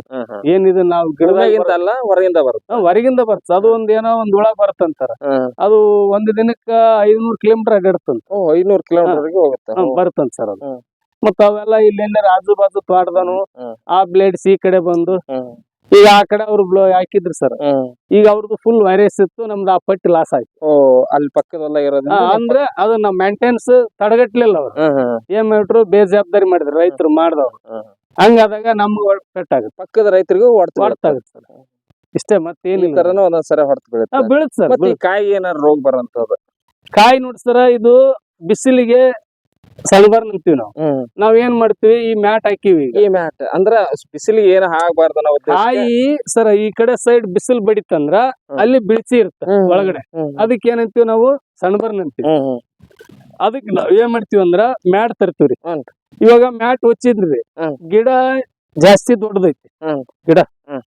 ಏನಿದು ನಾವು ಗಿಡದಾಗ ಗಿಡದಾಗಿಂದ ಅಲ್ಲ ಹೊರಗಿಂದ ಬರುತ್ತೆ ಹೊರಗಿಂದ ಬರ್ತದೆ ಅದು ಒಂದ್ ಏನೋ ಒಂದ್ ಹುಳ ಬರ್ತಂತಾರ ಅದು ಒಂದ್ ದಿನಕ್ಕ ಐದ್ನೂರ್ ಕಿಲೋಮೀಟರ್ ಅಡ್ಡಾಡ್ತಂತ ಓ ಐನೂರು ಕಿಲೋಮೀಟರ್ ವರೆಗೆ ಹೋಗುತ್ತೆ. ಬರ್ತಂತ ಸರ್ ಅದು ಹ್ಮ್. ಮತ್ತ ಅವೆಲ್ಲ ಇಲ್ಲೆಲ್ಲ ಆಜು ಬಾಜು ತೋಟದನು ಹ್ಮ್. ಆ ಬ್ಲೇಡ್ಸ್ ಈ ಕಡೆ ಬಂದು ಹ್ಮ್. ಈಗ ಆ ಕಡೆ ಅವ್ರು ಹಾಕಿದ್ರು ಸರ್ ಈಗ ಅವ್ರದ್ದು ಫುಲ್ ವೈರಸ್ ಇತ್ತು ನಮ್ದು ಆ ಪಟ್ಟಿ ಲಾಸ್ ಆಯ್ತು. ಓ ಅಲ್ಲಿ ಪಕ್ಕದಲ್ಲ ಇರೋದು ಅಂದ್ರೆ ಅದು ನಾವು ಮೇಂಟೆನ್ಸ್ ತಡೆಗಟ್ಲಿಲ್ಲ ಅವ್ರು. ಏನ್ ಮಾಡ್ರು ಬೇಜವಾಬ್ದಾರಿ ಮಾಡಿದ್ರು ರೈತರು ಮಾಡ್ದವ್ರು. ಹಂಗಾದಾಗ ನಮ್ಗೆ ಪೆಟ್ ಆಗುತ್ತೆ. ಪಕ್ಕದ ರೈತರಿಗೂ ಹೊಡ್ತು ಹೊಡ್ತ ಆಗುತ್ತೆ ಸರ್ ಇಷ್ಟೇ ಮತ್ತೆ ಏನಿಲ್ಲ. ತರನು ಒಂದೊಂದ್ಸರಿ ಹೊಡ್ತು ಬೀಳುತ್ತೆ ಬೀಳುತ್ತೆ. ಸರ್ ಕಾಯಿ ಏನಾರ ರೋಗ ಬರಂತದ ಕಾಯಿ ನೋಡಿ ಸರ ಇದು ಬಿಸಿಲಿಗೆ ಸಲ್ಬರ್ನ್ ಅಂತೀವಿ ನಾವು. ಹ್ಮ್. ನಾವ್ ಏನ್ ಮಾಡ್ತೀವಿ? ಈ ಮ್ಯಾಟ್ ಹಾಕಿವಿ ಈ ಮ್ಯಾಟ್. ಅಂದ್ರ ಬಿಸಿಲಿಗೆ ಏನು ಆಗ್ಬಾರ್ದು ಅನ್ನೋ ಉದ್ದೇಶಕ್ಕೆ- ಕಾಯಿ ಸರ ಈ ಕಡೆ ಸೈಡ್ ಬಿಸಿಲು ಬಡಿತಂದ್ರ ಅಲ್ಲಿ ಬಿಳಿಸಿ ಇರುತ್ತೆ ಹ್ಮ್, ಒಳಗಡೆ. ಹ್ಮ್, ಅದಕ್ಕೆ ಏನಂತೀವಿ ನಾವು? ಸಣ್ಬರ್ನ್ ಅಂತೀವಿ. ಹ್ಮ್, ಹ್ಮ್. ಅದಕ್ಕೆ ನಾವ್ ಏನ್ ಮಾಡ್ತೀವಿ ಅಂದ್ರ ಮ್ಯಾಟ್ ತರ್ತೀವ್ರಿ ಹ್ಮ್. ಇವಾಗ ಮ್ಯಾಟ್ ಹೊಚ್ಚಿದ್ರಿ ಹ್ಮ್. ಗಿಡ ಜಾಸ್ತಿ ದೊಡ್ಡದೈತಿ. ಹ್ಮ್. ಗಿಡ. ಹ್ಮ್.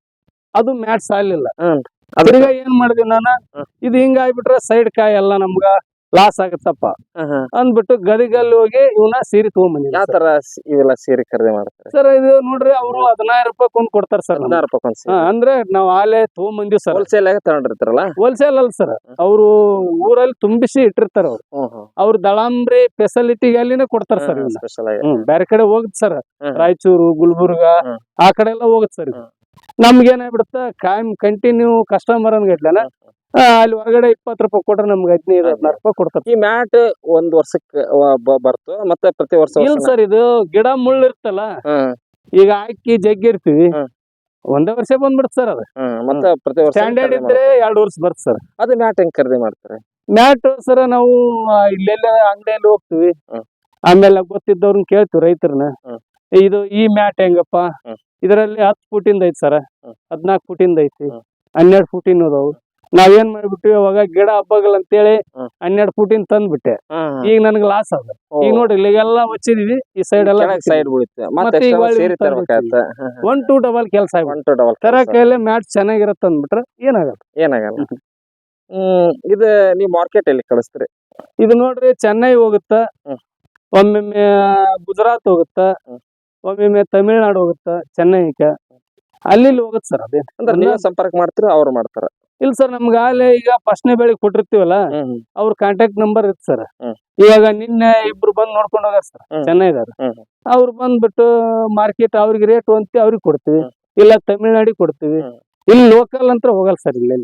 ಅದು ಮ್ಯಾಟ್ ಸಾಲಿಲ್ಲ. ಹ್ಮ್. ಅದ್ರಾಗ ಏನ್ ಮಾಡಿದ್ವಿ ನಾನು? ಹ್ಮ್. ಇದು ಹಿಂಗ ಆಗ್ಬಿಟ್ರೆ ಸೈಡ್ ಕಾಯಿ ಎಲ್ಲ ನಮ್ಗ. ಲಾಸ್ ಆಗತ್ತಪ್ಪ. ಅಂದ್ಬಿಟ್ಟು ಗದಿಗಲ್ಲಿ ಹೋಗಿ ಇವನ್ನ ಸೀರೆ ತಗೊಂಡ್ಬಂದಿ ಯಾವ ತರ ಇವೆಲ್ಲ ಸೀರೆ ಖರೀದಿ ಮಾಡ್ತಾರೆ? ಸರ್ ಇದು ನೋಡ್ರಿ ಅವರು ಹದಿನಾರು ರೂಪಾಯಿ ಕೊಂಡ್ ಕೊಡ್ತಾರ ಸರ್ ಹದಿನಾರು ರೂಪಾಯಿ ಅಂದ್ರೆ ನಾವ್ ಆಲೆ ತಗೊಂಬಂದಿವಿ ಸರ್. ಹೋಲ್ಸೇಲ್ ಆಗಿ ತಗೊಂಡಿರ್ತಾರಲ್ಲ? ಹೋಲ್ಸೇಲ್ ಅಲ್ಲ ಸರ್. ಅವರು ಊರಲ್ಲಿ ತುಂಬಿಸಿ ಇಟ್ಟಿರ್ತಾರ ಅವ್ರು. ಅವ್ರ ದಳಾಂಬ್ರಿ ಫೆಸಿಲಿಟಿ ಅಲ್ಲಿನೇ ಕೊಡ್ತಾರ ಸರ್ ಸ್ಪೆಷಲ್ ಆಗಿ. ಬೇರೆ ಕಡೆ ಹೋಗುತ್ತೆ ಸರ್. ರಾಯಚೂರು ಗುಲ್ಬರ್ಗ ಆ ಕಡೆ ಎಲ್ಲ ಹೋಗುತ್ತೆ ಸರ್. ನಮ್ಗೆ ಏನಾಗ್ಬಿಡುತ್ತ ಕಾಯಂ ಕಂಟಿನ್ಯೂ ಕಸ್ಟಮರ್ ಅನ್ಗಟ್ಲನ ಅಲ್ಲಿ ಹೊರಗಡೆ ಇಪ್ಪತ್ತು ರೂಪಾಯಿ ಕೊಟ್ರೆ ನಮ್ಗೆ ಹದಿನೈದು ಹದಿನಾರು ರೂಪಾಯಿ ಕೊಡ್ತಾರೆ. ಈ ಮ್ಯಾಟ್ ಒಂದ್ ವರ್ಷಕ್ಕೆ ಬರ್ತು ಮತ್ತೆ ಪ್ರತಿ ವರ್ಷ ಇಲ್ಲ ಸರ್ ಇದು ಗಿಡ ಮುಳ್ಳು ಇರ್ತಲ್ಲ ಈಗ ಹಾಕಿ ಜಗ್ಗಿರ್ತೀವಿ. ಒಂದೇ ವರ್ಷ ಬಂದ್ಬಿಡ್ತು ಸರ್ ಅದು. ಮತ್ತೆ ಪ್ರತಿ ವರ್ಷ ಸ್ಟ್ಯಾಂಡರ್ಡ್ ಇದ್ರೆ ಎರಡು ವರ್ಷ ಬರ್ತ ಸರ್. ಅದು ಮ್ಯಾಟ್ ಹೆಂಗ್ ಖರೀದಿ ಮಾಡ್ತಾರೆ? ಮ್ಯಾಟ್ ಸರ ನಾವು ಇಲ್ಲೆಲ್ಲ ಅಂಗಡಿಯಲ್ಲಿ ಹೋಗ್ತೀವಿ. ಆಮೇಲೆ ಗೊತ್ತಿದ್ದವ್ರನ್ನ ಕೇಳ್ತೀವಿ ರೈತರನ್ನ. ಇದು ಈ ಮ್ಯಾಟ್ ಹೆಂಗಪ್ಪ. ಇದರಲ್ಲಿ ಹತ್ತು ಫುಟಿಂದ ಐತಿ ಸರ. ಹದಿನಾಲ್ಕು ಫೂಟಿಂದ ಐತಿ. ಹನ್ನೆರಡು ಫುಟಿನ ಅದಾವು ನಾವೇನ್ ಮಾಡ್ಬಿಟ್ಟಿವಿ ಅವಾಗ ಗಿಡ ಹಬ್ಬಗಳು ಅಂತೇಳಿ ಹೇಳಿ ಹನ್ನೆರಡು ಫುಟಿನ್ ತಂದ್ಬಿಟ್ಟೆ. ಈಗ ನನಗೆ ಲಾಸ್ ಅದ. ಈಗ ನೋಡ್ರಿ ಇಲ್ಲಿಗೆಲ್ಲ ಹಚ್ಚಿದೀವಿ ಈ ಸೈಡ್ ಎಲ್ಲ ಸೈಡ್ ಒನ್ ಟೂ ಡಬಲ್ ಕೆಲಸ ತರ ಕೈಯಲ್ಲೇ ಮ್ಯಾಟ್ ಚೆನ್ನಾಗಿರತ್ತ ಅಂದ್ಬಿಟ್ರೆ ಏನಾಗಲ್ಲ. ಏನಾಗಲ್ಲ. ಹ್ಮ್ ಇದು ನೀವು ಮಾರ್ಕೆಟ್ ಅಲ್ಲಿ ಕಳಿಸ್ತೀರಿ? ಇದು ನೋಡ್ರಿ ಚೆನ್ನೈ ಹೋಗುತ್ತ. ಒಮ್ಮೆ ಒಮ್ಮೊಮ್ಮೆ ಗುಜರಾತ್ ಹೋಗುತ್ತ. ಒಮ್ಮೆ ಒಮ್ಮೊಮ್ಮೆ ತಮಿಳ್ನಾಡು ಹೋಗುತ್ತ ಚೆನ್ನೈಕ ಅಲ್ಲಿ ಹೋಗುತ್ತೆ ಸರ್ ಅದೇ ಅಂದ್ರೆ ನೀವು ಸಂಪರ್ಕ ಮಾಡ್ತೀರಾ ಅವ್ರು ಮಾಡ್ತಾರ? ಇಲ್ಲ ಸರ್ ನಮ್ಗೆ ಆಗಲೇ ಈಗ ಫಸ್ಟ್ನೇ ಬೆಳಿಗ್ಗೆ ಕೊಟ್ಟಿರ್ತೀವಲ್ಲ ಅವ್ರ ಕಾಂಟ್ಯಾಕ್ಟ್ ನಂಬರ್ ಇತ್ತು ಸರ್. ಇವಾಗ ನಿನ್ನೆ ಇಬ್ರು ಬಂದ್ ನೋಡ್ಕೊಂಡು ಹೋಗ್ಯಾರ ಸರ್ ಚೆನ್ನಾಗಿದ್ದಾರೆ. ಅವ್ರು ಬಂದ್ಬಿಟ್ಟು ಮಾರ್ಕೆಟ್ ಅವ್ರಿಗೆ ರೇಟ್ ಅಂತ ಅವ್ರಿಗೆ ಕೊಡ್ತೀವಿ. ಇಲ್ಲ ತಮಿಳ್ನಾಡಿಗೆ ಕೊಡ್ತೀವಿ. ಇಲ್ಲಿ ಲೋಕಲ್ ಅಂತ ಹೋಗಲ್ಲ ಸರ್ ಇಲ್ಲಿ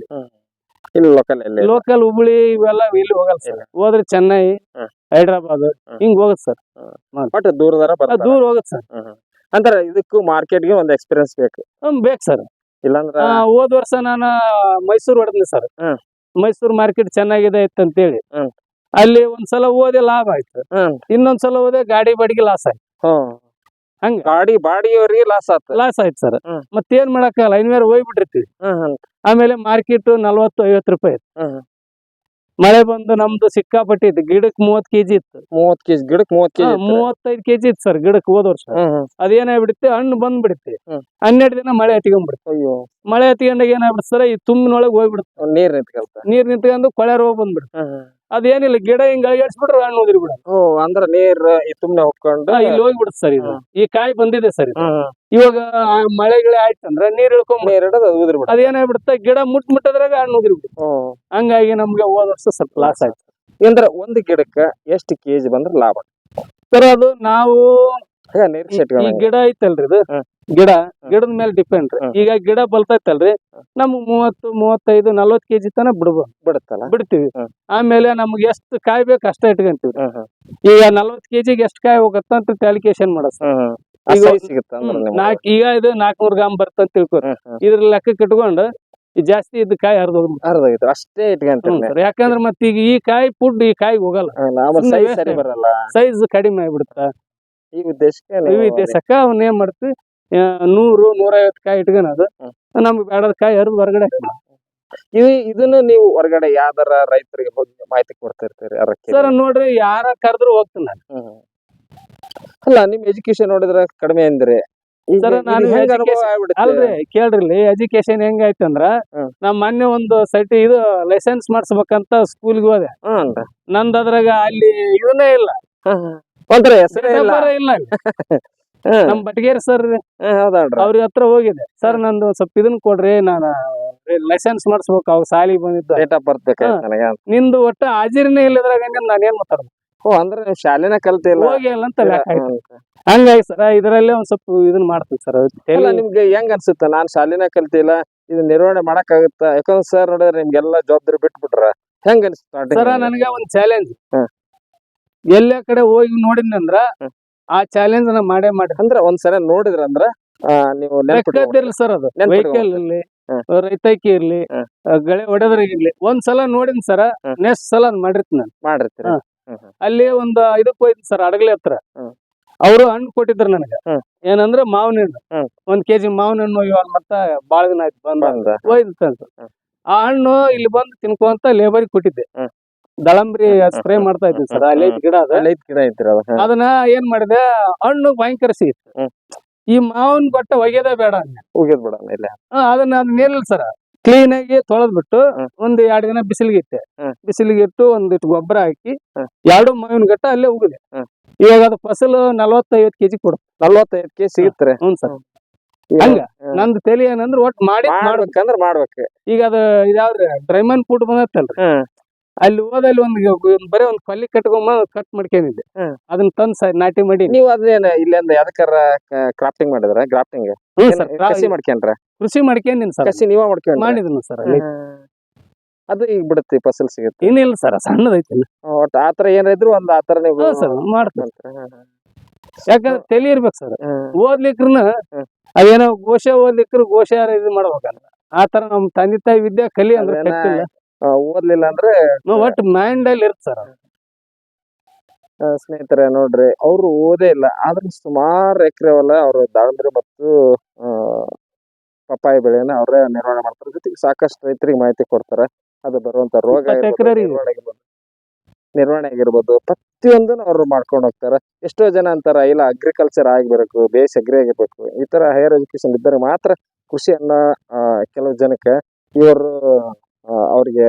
ಇಲ್ಲಿ ಲೋಕಲ್ ಲೋಕಲ್ ಹುಬ್ಳಿ ಇವೆಲ್ಲ ಇಲ್ಲಿ ಹೋಗಲ್ಲ ಸರ್ ಹೋದ್ರೆ ಚೆನ್ನೈ. ಹೈದ್ರಾಬಾದ್ ಹಿಂಗ್ ಹೋಗುತ್ತೆ ಸರ್ ಬಟ್ ದೂರದಾರ ದೂರ ಹೋಗುತ್ತೆ ಸರ್. ಅಂದ್ರೆ ಇದಕ್ಕೂ ಮಾರ್ಕೆಟ್ಗೆ ಒಂದು ಎಕ್ಸ್ಪೀರಿಯನ್ಸ್ ಬೇಕು. ಬೇಕು ಸರ್ ಇಲ್ಲಾಂದ್ರ ಹೋದ್ ವರ್ಷ ನಾನು ಮೈಸೂರು ಹೊಡೆದ್ನಿ ಸರ್ ಹ್ಮ್. ಮಾರ್ಕೆಟ್ ಚೆನ್ನಾಗಿದೆ ಅಂತೇಳಿ. ಹ್ಮ್. ಅಲ್ಲಿ ಒಂದ್ಸಲ ಹೋದೆ ಲಾಭ ಆಯ್ತು. ಹ್ಮ್ ಇನ್ನೊಂದ್ಸಲ ಹೋದೆ ಗಾಡಿ ಬಾಡಿಗೆ ಲಾಸ್ ಆಯ್ತು. ಹ್ಮ್ ಹಂಗ. ಗಾಡಿ ಬಾಡಿಯವರಿಗೆ ಲಾಸ್ ಆಯ್ತು ಲಾಸ್ ಆಯ್ತು ಸರ್ ಹ್ಮ್. ಮತ್ತೇನ್ ಮಾಡಕ್ಕಾಗಲ್ಲ ಇನ್ಮೇಲೆ ಹೋಗ್ಬಿಟ್ಟಿರ್ತೀವಿ. ಹ್ಮ್ ಹ್ಮ್ ಆಮೇಲೆ ಮಾರ್ಕೆಟ್ ನಲ್ವತ್ತು ಐವತ್ತು ರೂಪಾಯಿ ಹ್ಮ್ ಮಳೆ ಬಂದು ನಮ್ದು ಸಿಕ್ಕಾಪಟ್ಟಿ ಇತ್ತು ಗಿಡಕ್ ಮೂವತ್ ಕೆಜಿ ಇತ್ತು. ಮೂವತ್ ಕೆಜಿ ಗಿಡಕ್ ಮೂವತ್ ಕೆಜಿ ಮೂವತ್ತೈದು ಕೆಜಿ ಇತ್ತು ಸರ್ ಗಿಡಕ್ ಹೋದ ವರ್ಷ. ಅದೇನಾಗ್ಬಿಡುತ್ತೆ ಹಣ್ಣು ಬಂದ್ಬಿಡುತ್ತೆ. ಹನ್ನೆರಡು ದಿನ ಮಳೆ ಹತ್ಕೊಂಡ್ಬಿಡುತ್ತೆ. ಅಯ್ಯೋ. ಮಳೆ ಹತ್ಕೊಂಡಾಗ ಏನಾಗ್ಬಿಡುತ್ತೆ ಸರ್? ಈ ತುಂಬಿನೊಳಗೆ ಹೋಗ್ಬಿಡುತ್ತೆ. ನೀರ್ ನಿಂತ್ಕಲ್ತ. ನೀರ್ ನಿಂತ್ಕೊಂಡು ಕೊಳೆ ರೋಗ ಬಂದ್ಬಿಡುತ್ತೆ. ಅದೇನಿಲ್ಲ ಗಿಡ ಹಿಂಗ್ ಅಳಿಗಾಡ್ಸ್ಬಿಟ್ರೆ ಹಣ್ಣು ಹೋದ್ರಿ ಬಿಡ. ಓ ಅಂದ್ರ ನೀರ್ ತುಂಬನೆ ಹೊಕ್ಕೊಂಡು ಇಲ್ಲಿ ಹೋಗ್ಬಿಡುತ್ತೆ ಸರ್ ಇದು. ಈ ಕಾಯಿ ಬಂದಿದೆ ಸರ್ ಇದು. ಹ್ಮ್ ಹ್ಮ್. ಇವಾಗ ಮಳೆಗಳೇ ಮಳೆ ಗಿಳೆ ಆಯ್ತಂದ್ರ ನೀರ್ ಇಳ್ಕೊಂಡ್ ನೀರ್ ಹಿಡಿದು ಉದ್ರಿ ಬಿಡ ಅದೇನಾಗ್ಬಿಡುತ್ತೆ ಗಿಡ ಮುಟ್ ಮುಟ್ಟದ್ರಾಗ ಹಣ್ಣು ಉದಿರಿ ಬಿಡ. ಹಂಗಾಗಿ ನಮ್ಗೆ ಹೋದ ವರ್ಷ ಸ್ವಲ್ಪ ಲಾಸ್ ಆಯ್ತು. ಅಂದ್ರೆ ಒಂದ್ ಗಿಡಕ್ಕ ಎಷ್ಟು ಕೆಜಿ ಬಂದ್ರ ಲಾಭ? ಸರ್ ಅದು ನಾವು ಈ- ಗಿಡ ಐತಲ್ರಿ ಇದು? ಗಿಡ ಗಿಡದ ಮೇಲೆ ಡಿಪೆಂಡ್ ರೀ. ಈಗ ಗಿಡ ಬಲ್ತೈತಲ್ರಿ? ನಮ್ಗ್ ಮೂವತ್ತು ಮೂವತ್ತೈದು ನಲ್ವತ್ ಕೆಜಿ ತನ ಬಿಡ್ಬೋದು ಬಿಡುತ್ತಲ್ಲ? ಬಿಡ್ತೀವಿ. ಆಮೇಲೆ ನಮ್ಗೆ ಎಷ್ಟು ಕಾಯಿ ಬೇಕು ಅಷ್ಟೇ ಇಟ್ಕೊಂತೀವಿ. ಈಗ ನಲ್ವತ್ ಕೆಜಿಗೆ ಎಷ್ಟು ಕಾಯಿ ಹೋಗತ್ತ ಅಂತ ಕ್ಯಾಲ್ಕುಲೇಷನ್ ಮಾಡಸ್. ಈಗ ಇದು. ನಾಕ್ ಈಗ ಇದು ನಾಲ್ಕನೂರು ಗ್ರಾಮ್ ಬರ್ತಂತ ತಿಳ್ಕೊರಿ. ಇದ್ರ ಲೆಕ್ಕ ಇಟ್ಕೊಂಡು ಜಾಸ್ತಿ ಇದ್ದ ಕಾಯಿ ಹರಿದು ಐತೆ ಅಷ್ಟೇ ಇಟ್ಕೊಂತೀನಿ ಯಾಕಂದ್ರೆ ಮತ್ತೆ ಈಗ ಈ ಕಾಯಿ ಫುಡ್ ಈ ಕಾಯಿ ಹೋಗಲ್ಲ. ಸೈಜ್ ಕಡಿಮೆ ಆಗ್ಬಿಡುತ್ತ? ಈ ಉದ್ದೇಶಕ್ಕೆ ಈ ಉದ್ದೇಶಕ್ಕ ಅವ್ನ ಏನ್ ಮಾಡ್ತಿ? ನೂರು ನೂರೈವತ್ತು ಕಾಯಿ ಇಟ್ಕೊಳೋದು ನಮ್ಗೆ ಬೇಡದ ಕಾಯಿ ಹರಿದು ಹೊರಗಡೆ. ಇದನ್ನ ನೀವು ಹೊರಗಡೆ ಯಾವ್ದಾರ ರೈತರಿಗೆ ಹೋಗಿ ಮಾಹಿತಿ ಕೊಡ್ತಿರ್ತೀರಿ ಅರಕ್ಕೆ ಸರ್ ನೋಡ್ರಿ ಯಾರ ಕರೆದ್ರು ಹೋಗ್ತೀನಿ ನಾನು. ಅಲ್ಲ ನಿಮ್ ಎಜುಕೇಶನ್ ನೋಡಿದ್ರೆ ಕಡಿಮೆ ಅಂದ್ರೆ. ಸರ್, ನಾನು? ಅಲ್ರಿ ಕೇಳ್ರಿ ಎಜುಕೇಶನ್ ಹೆಂಗಾಯ್ತು ಅಂದ್ರ ಹ್ಮ್. ನಮ್ ಮೊನ್ನೆ ಒಂದು ಸರ್ಟಿ ಇದು ಲೈಸೆನ್ಸ್ ಮಾಡಿಸ್ಬೇಕಂತ ಸ್ಕೂಲ್ಗೆ ಹೋದೆ. ನಂದ್ರಾಗ ನಂದ್ ಅದ್ರಾಗ ಅಲ್ಲಿ ಇದನ್ನೇ ಇಲ್ಲ. ಒಂಥರ ಹೆಸರೇ ಇಲ್ಲ. ವ್ಯಾಪಾರ ಇಲ್ಲ. [laughs] ಹ್ಮ್. ನಮ್ ಬಟಗೇರಿ ಸರ್ ಹ್ಮ್, ಹೌದಲ್ರಿ. ಅವ್ರ ಹತ್ರ ಹೋಗಿದೆ. ಸರ್ ನಂದು ಸ್ವಲ್ಪ ಇದನ್ನ ಕೊಡ್ರಿ ನಾನು ಲೈಸೆನ್ಸ್ ಮಾಡಿಸ್ಬೇಕು ಅವಾಗ ಸಾಲಿಗೆ ಬಂದಿದ್ದ. ಡೇಟ್ ಆಫ್ ಬರ್ತ್ ಬೇಕಾಯ್ತು ನನಗ. ನಿಂದು ಒಟ್ಟ ಹಾಜಿರಿನೇ ಇಲ್ಲದ್ರಾಗ ನಾನು ಏನ್ ಮಾತಾಡೋದು? ಓ ಅಂದ್ರೆ ನೀವು ಶಾಲೆನ ಕಲ್ತಿಲ್ಲ ಹೋಗಿ ಅಲ್ಲ ಅಂತ ಲೆಕ್ಕ ಆಯ್ತು. ಹ್ಮ್. ಹಂಗಾಗಿ ಸರ್ ಇದ್ರಲ್ಲೇ ಒಂದ್ ಸ್ವಲ್ಪ ಇದನ್ನ ಮಾಡ್ತೀನಿ ಸರ್ ಅಲ್ಲ ನಿಮ್ಗೆ ಹೆಂಗ್ ಅನ್ಸುತ್ತ? ನಾನ್ ಶಾಲೆನ ಕಲ್ತಿಲ್ಲ ಇದು ನಿರ್ವಹಣೆ ಮಾಡಕ್ ಆಗುತ್ತ ಯಾಕಂದ್ರೆ ಸರ್ ನೋಡಿದ್ರೆ ನಿಮ್ಗೆಲ್ಲ ಜವಾಬ್ದಾರಿ ಬಿಟ್ಬಿಟ್ರ. ಹೆಂಗ್ ಅನ್ಸುತ್ತ ಸರ ನನಗೆ ಒಂದ್ ಚಾಲೆಂಜ್. ಎಲ್ಲೇ ಕಡೆ ಹೋಗಿ ನೋಡಿದ್ನಂದ್ರ ಆ ಚಾಲೆಂಜ್ ನಾ ಮಾಡೇ ಮಾಡಿ ಅಂದ್ರೆ ಒಂದ್ಸಲ ನೋಡಿದ್ರ ಅಂದ್ರ ನೀವು. ಲೆಕ್ಕದಿರ್ಲಿ ಸರ್ ಅದು. ವೆಹಿಕಲ್ ಇರ್ಲಿ ರೈತಾಕಿ ಇರ್ಲಿ ಗಳೆ ಹೊಡೆದ್ರಾಗ ಇರ್ಲಿ. ಒಂದ್ ಸಲ ನೋಡಿನ್ ಸರ. ನೆಕ್ಸ್ಟ್ ಸಲ ಮಾಡಿರ್ತೀನಿ ನಾನು. ಹ್ಮ್. ಅಲ್ಲಿ ಒಂದ್ ಇದಕ್ ಹೋಯ್ತು ಸರ್ ಅಡಗಲೆ ಹತ್ರ. ಅವರು ಹಣ್ಣು ಕೊಟ್ಟಿದ್ರು ನನಗೆ. ಏನಂದ್ರೆ ಮಾವಿನ ಹಣ್ಣು. ಒಂದ್ ಕೆಜಿ ಮಾವಿನ ಹಣ್ಣು ಇವಾಗ ಮತ್ತ ಬಾಳ ದಿನ ಆಯ್ತು ಬಂದ. ಹೋಯ್ತು ಆ ಹಣ್ಣು ಇಲ್ಲಿ ಬಂದು ತಿನ್ಕೊಂತ ಲೇಬರ್ ಕೊಟ್ಟಿದ್ದೆ. ದಳಂಬ್ರಿ [laughs] ಸ್ಪ್ರೇ ಮಾಡ್ತಾ ಇದ್ದೀನಿ ಸರ್ ಅಲ್ಲಿ ಐತ್ ಗಿಡ ಅದ. ಲೈಟ್ ಗಿಡ ಐತಿರ ಅದನ್ನ ಏನ್ ಮಾಡಿದೆ ಹಣ್ಣು ಭಯಂಕರ ಸಿಗಿತ್ತು ಈ ಮಾವಿನ ಬಟ್ಟೆ ಒಗೆದೇ ಬೇಡ ಅಂದೆ. ಬೇಡ ಇಲ್ಲ. ಅದನ್ನ ಅದ್ ಏನಿಲ್ಲ ಸರ್ ಕ್ಲೀನ್ ಆಗಿ ತೊಳೆದ್ಬಿಟ್ಟು ಬಿಟ್ಟು ಒಂದ್ ಎರಡ್ ದಿನ ಬಿಸಿಲಿಗೆ ಇಟ್ಟೆ. ಹ್ಮ್. ಬಿಸಿಲಿಗೆ ಇಟ್ಟು ಒಂದಿಟ್ಟು ಗೊಬ್ಬರ ಹಾಕಿ ಎರಡು ಮಾವಿನ ಗಟ್ಟ ಅಲ್ಲೇ ಉಗಿದೆ ಹ್ಮ್. ಇವಾಗ ಅದು ಫಸಲು ನಲ್ವತ್ತೈವತ್ ಕೆಜಿ ಕೊಡುತ್ತೆ ನಲ್ವತ್ತೈದು ಕೆ ಸಿಗುತ್ತೆ ಹ್ಞೂ ಸರ್. ಹಂಗ ಹ್ಮ್. ನಂದು ತಲೆ ಏನಂದ್ರೆ ಒಟ್ ಮಾಡಿ ಮಾಡ್ಬೇಕಂದ್ರೆ ಮಾಡ್ಬೇಕು. ಈಗ ಅದು ಇದಾವ್ರಿ ಡ್ರೈಮನ್ ಫುಡ್ ಬಂದತ್ತಲ್ರಿ ಹ್ಮ್. ಅಲ್ಲಿ ಹೋದಲ್ಲಿ ಒಂದ್ ಬರೀ ಒಂದ್ ಕಲ್ಲಿ ಕಟ್ಕೊಂಬ ಕಟ್ ಮಾಡ್ಕೊಂಡಿದ್ದೆ. ಅದನ್ನ ತಂದ್ ಸ ನಾಟಿ ಮಾಡಿ. ನೀವು ಅದೇನ ಇಲ್ಲಿಂದ ಯಾವ್ದಕ್ಕಾರ ಕ್ರಾಫ್ಟಿಂಗ್ ಮಾಡಿದ್ರ? ಗ್ರಾಫ್ಟಿಂಗ್ ಕೃಷಿ ಸರ್ ಕಸಿ ಮಾಡ್ಕೊಂಡ್ರ? ಕೃಷಿ ಮಾಡ್ಕೊಂಡಿನಿ ಸರ್. ಕಸಿ ನೀವ ಮಾಡ್ಕೊಂಡ್ ಮಾಡಿದ್ನ ಸರ್. ಅದು ಈಗ ಬಿಡುತ್ತೆ ಫಸಲ್ ಸಿಗುತ್ತೆ. ಏನಿಲ್ಲ ಸರ್ ಸಣ್ಣದೈತಿ ಒಟ್ ಆತರ ಏನಾದ್ರು ಒಂದ್ ಆತರ ನೀವು ಸರ್ ಮಾಡ್ತಾರೆ. ಯಾಕಂದ್ರೆ ತಲೆ ಇರ್ಬೇಕು ಸರ್. ಓದ್ಲಿಕ್ರನ ಹ್ಮ್. ಅದೇನೋ ಘೋಷ ಓದ್ಲಿಕ್ರು ಘೋಷಾರ ಇದು ಮಾಡ್ಬೇಕಲ್ಲ. ಆತರ ತರ ನಮ್ ತಂದೆ ತಾಯಿ ವಿದ್ಯೆ ಕಲಿ ಅಂದ್ರೆ ಕಟ್ಟಿಲ್ಲ. ಓದ್ಲಿಲ್ಲ ಅಂದ್ರೆ ಒಟ್ ಮೈಂಡ್ ಅಲ್ಲಿ ಇರುತ್ತೆ ಸರ್ ಸ್ನೇಹಿತರೆ ನೋಡ್ರಿ ಅವ್ರು ಓದೇ ಇಲ್ಲ. ಆದ್ರೆ ಸುಮಾರು ಎಕರೆ ಅವಲ್ಲ ಅವರು ದಾಳಿಂಬೆ ಮತ್ತು ಪಪ್ಪಾಯಿ ಬೆಳೆಯನ್ನ ಅವರೇ ನಿರ್ವಹಣೆ ಮಾಡ್ತಾರೆ. ಜೊತೆಗೆ ಸಾಕಷ್ಟು ರೈತರಿಗೆ ಮಾಹಿತಿ ಕೊಡ್ತಾರೆ. ಅದು ಬರುವಂತ ರೋಗ. ನಿರ್ವಹಣೆ ಆಗಿರ್ಬೋದು. ಪ್ರತಿಯೊಂದನ್ನು ಅವ್ರು ಮಾಡ್ಕೊಂಡು ಹೋಗ್ತಾರೆ. ಎಷ್ಟೋ ಜನ ಅಂತಾರ ಇಲ್ಲ ಅಗ್ರಿಕಲ್ಚರ್ ಆಗಿರ್ಬೇಕು ಬೇಸ್ ಅಗ್ರಿ ಆಗಿರ್ಬೇಕು ಈ ತರ ಹೈಯರ್ ಎಜುಕೇಶನ್ ಇದ್ದರೆ ಮಾತ್ರ ಕೃಷಿಯನ್ನ ಕೆಲವು ಜನಕ್ಕೆ ಇವರು ಅವ್ರಿಗೆ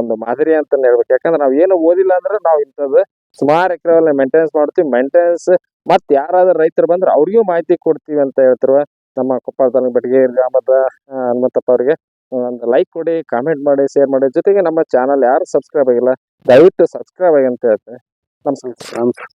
ಒಂದು ಮಾದರಿ ಅಂತ ಹೇಳ್ಬೇಕು. ಯಾಕಂದ್ರೆ ನಾವು ಏನು ಓದಿಲ್ಲ ಅಂದ್ರೆ ನಾವು ಇಂಥದ್ದು ಸುಮಾರು ಎಕರೆ ಮೇಂಟೆನೆನ್ಸ್ ಮಾಡ್ತೀವಿ. ಮೇಂಟೆನೆನ್ಸ್ ಮತ್ತೆ ಯಾರಾದ್ರೂ ರೈತರು ಬಂದ್ರೆ ಅವ್ರಿಗೂ ಮಾಹಿತಿ ಕೊಡ್ತೀವಿ ಅಂತ ಹೇಳ್ತಿರುವ ನಮ್ಮ ಕೊಪ್ಪಳ ತಾಲೂಕು ಬೆಟಗೇರಿ ಗ್ರಾಮದ ಹನುಮಂತಪ್ಪ ಅವರಿಗೆ. ಒಂದು ಲೈಕ್ ಕೊಡಿ ಕಾಮೆಂಟ್ ಮಾಡಿ ಶೇರ್ ಮಾಡಿ. ಜೊತೆಗೆ ನಮ್ಮ ಚಾನಲ್ ಯಾರು ಸಬ್ಸ್ಕ್ರೈಬ್ ಆಗಿಲ್ಲ, ದಯವಿಟ್ಟು ಸಬ್ಸ್ಕ್ರೈಬ್ ಆಗಿ ಅಂತ ಹೇಳ್ತೇನೆ. ನಮಸ್ಕಾರ. ನಮಸ್ಕಾರ.